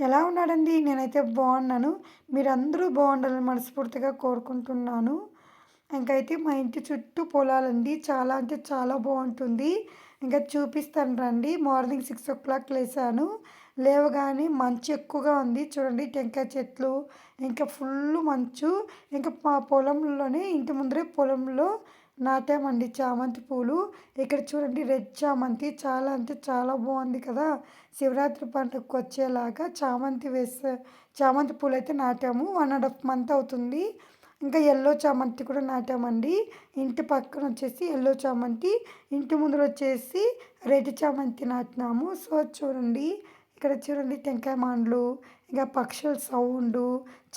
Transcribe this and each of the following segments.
ఎలా ఉన్నాడండి? నేనైతే బాగున్నాను. మీరందరూ బాగుండాలని మనస్ఫూర్తిగా కోరుకుంటున్నాను. ఇంకైతే మా ఇంటి చుట్టూ పొలాలండి. చాలా అంటే చాలా బాగుంటుంది. ఇంకా చూపిస్తాను రండి. మార్నింగ్ సిక్స్ ఓ క్లాక్ లేసాను. లేవగానే మంచు ఎక్కువగా ఉంది. చూడండి టెంకాయ చెట్లు ఇంకా ఫుల్ మంచు. ఇంకా మా పొలంలోనే ఇంటి ముందరే పొలంలో నాటామండి చామంతి పూలు. ఇక్కడ చూడండి రెడ్ చామంతి. చాలా అంటే చాలా బాగుంది కదా. శివరాత్రి పండుగకు వచ్చేలాగా చామంతి వేసే చామంతి పూలు అయితే నాటాము. వన్ అండ్ హాఫ్ మంత్ అవుతుంది. ఇంకా ఎల్లో చామంతి కూడా నాటామండి. ఇంటి పక్కన వచ్చేసి ఎల్లో చామంతి ఇంటి ముందర వచ్చేసి రెడ్ చామంతి నాటినాము. సో చూడండి ఇక్కడ చూడండి టెంకాయ మాండ్లు ఇంకా పక్షుల సౌండు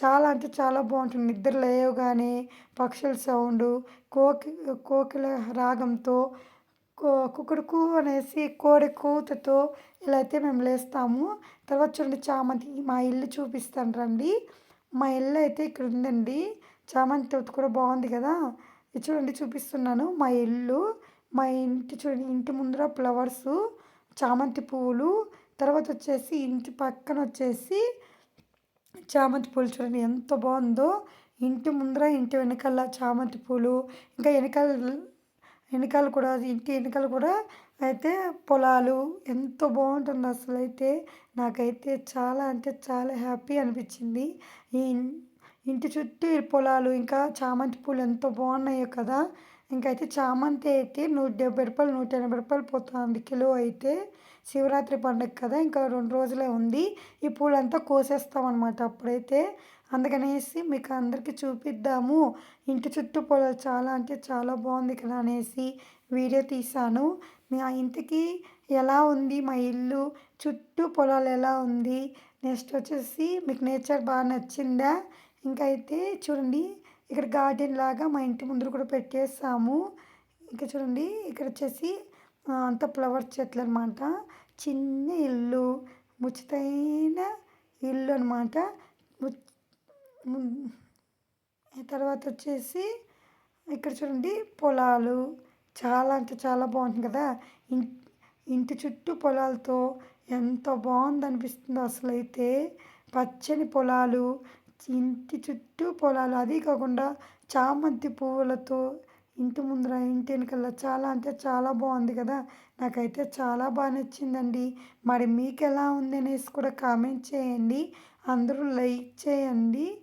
చాలా అంటే చాలా బాగుంటుంది. నిద్ర లేవగానే పక్షుల సౌండు కోకి కోకిల రాగంతో కుక్కడుకు అనేసి కోడి కూతతో ఇలా అయితే మేము లేస్తాము. తర్వాత చూడండి చామంతి మా ఇల్లు చూపిస్తాను రండి. మా ఇల్లు అయితే ఇక్కడ ఉందండి చామంతి తోట కూడా బాగుంది కదా. ఇది చూడండి చూపిస్తున్నాను. మా ఇల్లు మా ఇంటి చూడండి ఇంటి ముందర ఫ్లవర్స్ చామంతి పువ్వులు తర్వాత వచ్చేసి ఇంటి పక్కన వచ్చేసి చామంతి పూలు చూడండి ఎంత బాగుందో. ఇంటి ముందర ఇంటి వెనకాల చామంతి పూలు ఇంకా వెనకాల వెనకాల కూడా ఇంటి వెనకాల కూడా అయితే పొలాలు ఎంతో బాగుంటుంది అసలు అయితే నాకైతే చాలా అంటే చాలా హ్యాపీ అనిపించింది. ఈ ఇంటి చుట్టూ పొలాలు ఇంకా చామంతి పూలు ఎంత బాగున్నాయో కదా? ఇంకైతే చామంతి అయితే నూట డెబ్బై రూపాయలు నూట ఎనభై రూపాయలు పోతుంది కిలో అయితే. శివరాత్రి పండుగ కదా ఇంకా రెండు రోజులే ఉంది. ఈ పూలంతా కోసేస్తామన్నమాట అప్పుడైతే. అందుకనేసి మీకు అందరికీ చూపిద్దాము. ఇంటి చుట్టూ పొలాలు చాలా అంటే చాలా బాగుంది కదా అనేసి వీడియో తీశాను. ఆ ఇంటికి ఎలా ఉంది? మా ఇల్లు చుట్టూ పొలాలు ఎలా ఉంది? నెక్స్ట్ వచ్చేసి మీకు నేచర్ బాగా నచ్చిందా? ఇంకా అయితే చూడండి ఇక్కడ గార్డెన్ లాగా మా ఇంటి ముందర కూడా పెట్టేసాము ఇంకా చూడండి ఇక్కడ వచ్చేసి అంత ఫ్లవర్ చెట్లు అనమాట చిన్న ఇల్లు ముచ్చటైన ఇల్లు అనమాట తర్వాత వచ్చేసి ఇక్కడ చూడండి పొలాలు. చాలా అంటే చాలా బాగుంటుంది కదా. ఇంటి చుట్టూ పొలాలతో ఎంత బాగుంది అనిపిస్తుందో అసలు అయితే పచ్చని పొలాలు ఇంటి చుట్టూ పొలాలు. అది కాకుండా చామంతి పువ్వులతో ఇంటి ముందర ఇంటి వెనకాల చాలా అంటే చాలా బాగుంది కదా. నాకైతే చాలా బాగా నచ్చిందండి. మరి మీకు ఎలా ఉంది అనేసి కూడా కామెంట్ చేయండి. అందరూ లైక్ చేయండి.